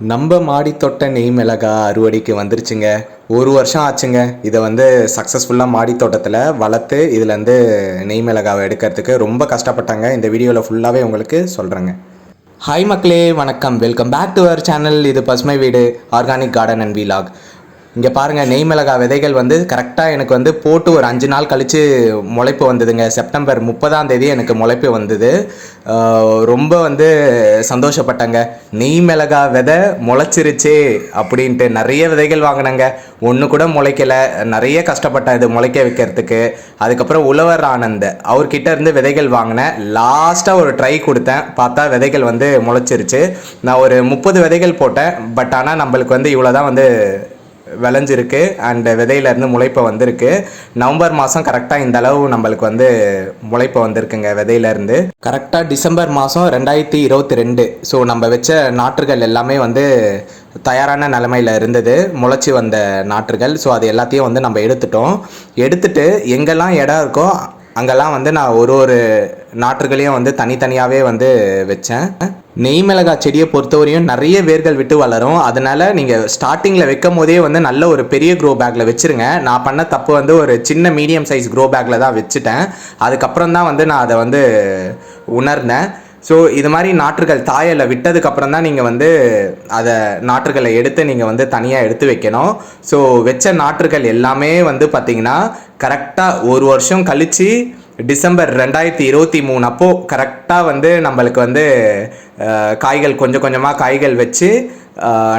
நம்ம மாடி தொட்ட நெய் மிளகா அறுவடைக்கு வந்துருச்சுங்க. ஒரு வருஷம் ஆச்சுங்க. இதை வந்து சக்ஸஸ்ஃபுல்லாக மாடி தோட்டத்தில் வளர்த்து இதுலேருந்து நெய் மிளகாவை எடுக்கிறதுக்கு ரொம்ப கஷ்டப்பட்டாங்க. இந்த வீடியோவில் ஃபுல்லாகவே உங்களுக்கு சொல்கிறேங்க ஹாய் மக்களே வணக்கம். Welcome back to our channel இது பசுமை வீடு ஆர்கானிக் கார்டன் அண்ட் வீலாக் இங்கே பாருங்கள் நெய் மிளகா விதைகள் வந்து கரெக்டாக எனக்கு வந்து போட்டு ஒரு அஞ்சு நாள் கழித்து முளைப்பு வந்ததுங்க. செப்டம்பர் முப்பதாம் தேதி எனக்கு முளைப்பு வந்தது. ரொம்ப வந்து சந்தோஷப்பட்டேங்க. நெய் மிளகா விதை முளைச்சிருச்சே அப்படின்ட்டு நிறைய விதைகள் வாங்கினேங்க. ஒன்று கூட முளைக்கல. நிறைய கஷ்டப்பட்டேன் இது முளைக்க வைக்கிறதுக்கு. அதுக்கப்புறம் உழவர் ஆனந்த் அவர்கிட்ட இருந்து விதைகள் வாங்கினேன். லாஸ்ட்டாக ஒரு ட்ரை கொடுத்தேன். பார்த்தா விதைகள் வந்து முளைச்சிருச்சு. நான் ஒரு முப்பது விதைகள் போட்டேன். பட் ஆனால் நம்மளுக்கு வந்து இவ்வளோ தான் வந்து விளைஞ்சிருக்கு அண்டு விதையிலேருந்து முளைப்பு வந்திருக்கு. நவம்பர் மாதம் கரெக்டாக இந்த அளவு நம்மளுக்கு வந்து முளைப்பு வந்திருக்குங்க விதையிலேருந்து கரெக்டாக டிசம்பர் மாதம் ரெண்டாயிரத்தி இருபத்தி ரெண்டு. ஸோ நம்ம வச்ச நாற்றுகள் எல்லாமே வந்து தயாரான நிலமையில் இருந்தது. முளைச்சி வந்த நாற்றுகள். ஸோ அது எல்லாத்தையும் வந்து நம்ம எடுத்துட்டோம். எடுத்துட்டு எங்கெல்லாம் இடம் இருக்கோ அங்கெல்லாம் வந்து நான் ஒரு ஒரு நாற்றுகளையும் வந்து தனித்தனியாகவே வந்து வச்சேன். நெய் மிளகாய் செடியை பொறுத்தவரையும் நிறைய வேர்கள் விட்டு வளரும். அதனால் நீங்கள் ஸ்டார்டிங்கில் வைக்கும் போதே வந்து நல்ல ஒரு பெரிய க்ரோ பேக்கில் வச்சுருங்க. நான் பண்ண தப்பு வந்து ஒரு சின்ன மீடியம் சைஸ் க்ரோ பேக்கில் தான் வச்சுட்டேன். அதுக்கப்புறம் தான் வந்து நான் அதை வந்து உணர்ந்தேன். ஸோ இது மாதிரி நாற்றுகள் தாயலை விட்டதுக்கப்புறம் தான் நீங்கள் வந்து அதை நாற்றுகளை எடுத்து நீங்கள் வந்து தனியாக எடுத்து வைக்கணும். ஸோ வச்ச நாற்றுகள் எல்லாமே வந்து பார்த்திங்கன்னா கரெக்டாக ஒரு வருஷம் கழித்து டிசம்பர் ரெண்டாயிரத்தி இருபத்தி மூணு அப்போது கரெக்டாக வந்து நம்மளுக்கு வந்து காய்கள் கொஞ்சம் கொஞ்சமாக காய்கள் வச்சு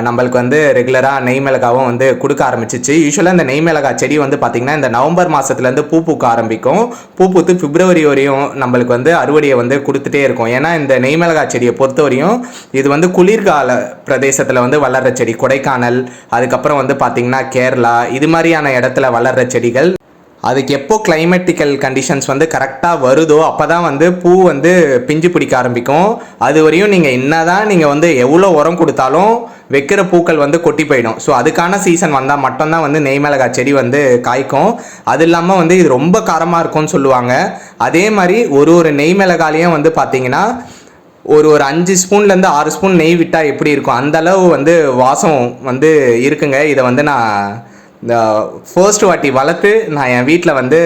நம்மளுக்கு வந்து ரெகுலராக நெய் மிளகாவும் வந்து கொடுக்க ஆரம்பிச்சிச்சு. யூஸ்வலாக இந்த நெய் மிளகாய் செடி வந்து பார்த்திங்கன்னா இந்த நவம்பர் மாதத்துலேருந்து பூ பூக்க ஆரம்பிக்கும். பூ பூத்து பிப்ரவரி வரையும் நம்மளுக்கு வந்து அறுவடையை வந்து கொடுத்துட்டே இருக்கும். ஏன்னா இந்த நெய் மிளகாய் செடியை பொறுத்தவரையும் இது வந்து குளிர்கால பிரதேசத்தில் வந்து வளர்கிற செடி கொடைக்கானல் அதுக்கப்புறம் வந்து பார்த்திங்கன்னா கேரளா இது மாதிரியான இடத்துல வளர்கிற செடிகள் அதுக்கு எப்போ கிளைமேட்டிக்கல் கண்டிஷன்ஸ் வந்து கரெக்டாக வருதோ அப்போ தான் வந்து பூ வந்து பிஞ்சு பிடிக்க ஆரம்பிக்கும். அது வரையும் நீங்கள் என்ன தான் நீங்கள் வந்து எவ்வளோ உரம் கொடுத்தாலும் வைக்கிற பூக்கள் வந்து கொட்டி போயிடும். ஸோ அதுக்கான சீசன் வந்தால் மட்டும்தான் வந்து நெய் மிளகாய் செடி வந்து காய்க்கும். அது இல்லாமல் வந்து இது ரொம்ப காரமாக இருக்கும்னு சொல்லுவாங்க. அதே மாதிரி ஒரு ஒரு நெய் மிளகாலையும் வந்து பார்த்தீங்கன்னா ஒரு ஒரு அஞ்சு ஸ்பூன்லேருந்து ஆறு ஸ்பூன் நெய் விட்டால் எப்படி இருக்கும்? அந்த அளவு வந்து வாசம் வந்து இருக்குங்க. இதை வந்து நான் ஃபர்ஸ்ட் வாட்டி வளர்த்து நான் என் வீட்டில் வந்து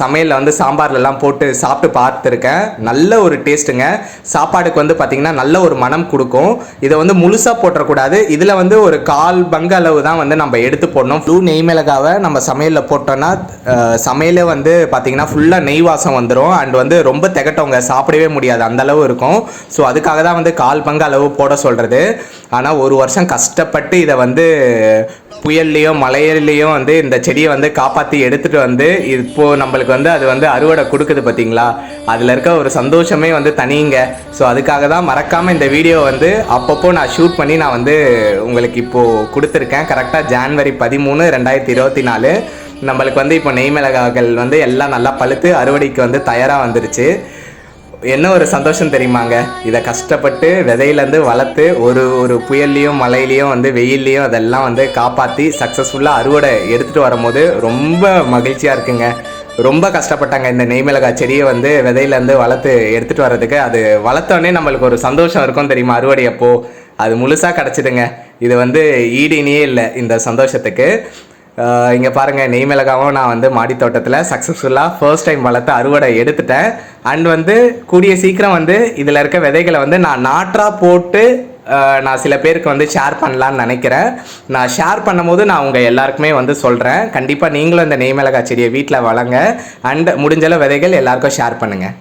சமையலில் வந்து சாம்பார்லலாம் போட்டு சாப்பிட்டு பார்த்துருக்கேன். நல்ல ஒரு டேஸ்ட்டுங்க. சாப்பாடுக்கு வந்து பார்த்திங்கன்னா நல்ல ஒரு மனம் கொடுக்கும். இதை வந்து முழுசாக போட்டக்கூடாது இதில் வந்து ஒரு கால் பங்கு அளவு தான் வந்து நம்ம எடுத்து போடணும். ஃப்ளூ நெய் மிளகாவை நம்ம சமையலில் போட்டோன்னா சமையலே வந்து பார்த்திங்கன்னா ஃபுல்லாக நெய் வாசம் வந்துடும் அண்ட் வந்து ரொம்ப திகட்டவங்க சாப்பிடவே முடியாது. அந்த அளவு இருக்கும். ஸோ அதுக்காக தான் வந்து கால் பங்கு அளவு போட சொல்கிறது ஆனால் ஒரு வருஷம் கஷ்டப்பட்டு இதை வந்து புயல்லையும் மழையிலையும் வந்து இந்த செடியை வந்து காப்பாற்றி எடுத்துகிட்டு வந்து இப்போ நம்மளுக்கு வந்து அது வந்து அறுவடை கொடுக்குது பார்த்தீங்களா அதில் இருக்க ஒரு சந்தோஷமே வந்து தனிங்க. ஸோ அதுக்காக தான் மறக்காமல் இந்த வீடியோ வந்து அப்பப்போ நான் ஷூட் பண்ணி நான் வந்து உங்களுக்கு இப்போது கொடுத்துருக்கேன். கரெக்டாக ஜான்வரி பதிமூணு ரெண்டாயிரத்தி இருபத்தி நாலு. நம்மளுக்கு வந்து இப்போ நெய்மிளகாய்கள் வந்து எல்லாம் நல்லா பழுத்து அறுவடைக்கு வந்து தயாராக வந்துருச்சு. என்ன ஒரு சந்தோஷம் தெரியுமாங்க? இதை கஷ்டப்பட்டு விதையிலேருந்து வளர்த்து ஒரு ஒரு புயல்லையும் மழையிலையும் வந்து வெயில்லையும் அதெல்லாம் வந்து காப்பாற்றி சக்ஸஸ்ஃபுல்லாக அறுவடை எடுத்துகிட்டு வரும்போது ரொம்ப மகிழ்ச்சியாக இருக்குங்க. ரொம்ப கஷ்டப்பட்டாங்க இந்த நெய்மிளகாய் செடியை வந்து விதையிலேருந்து வளர்த்து எடுத்துகிட்டு வர்றதுக்கு. அது வளர்த்தோடனே நம்மளுக்கு ஒரு சந்தோஷம் இருக்கும் தெரியுமா? அறுவடை அப்போ. அது முழுசாக கிடச்சிடுங்க இது வந்து ஈடினியே இல்லை இந்த சந்தோஷத்துக்கு. இங்கே பாருங்கள் நெய் மிளகாவும் நான் வந்து மாடி தோட்டத்தில் சக்ஸஸ்ஃபுல்லாக ஃபர்ஸ்ட் டைம் வளர்த்து அறுவடை எடுத்துட்டேன். அண்ட் வந்து கூடிய சீக்கிரம் வந்து இதில் இருக்க விதைகளை வந்து நான் நாற்றாக போட்டு நான் சில பேருக்கு வந்து ஷேர் பண்ணலான்னு நினைக்கிறேன். நான் ஷேர் பண்ணும்போது நான் உங்கள் எல்லாருக்குமே வந்து சொல்கிறேன் கண்டிப்பாக நீங்களும் இந்த நெய்மிளகா செடியை வீட்டில் வளங்க அண்ட் முடிஞ்சளவு விதைகள் எல்லாருக்கும் ஷேர் பண்ணுங்கள்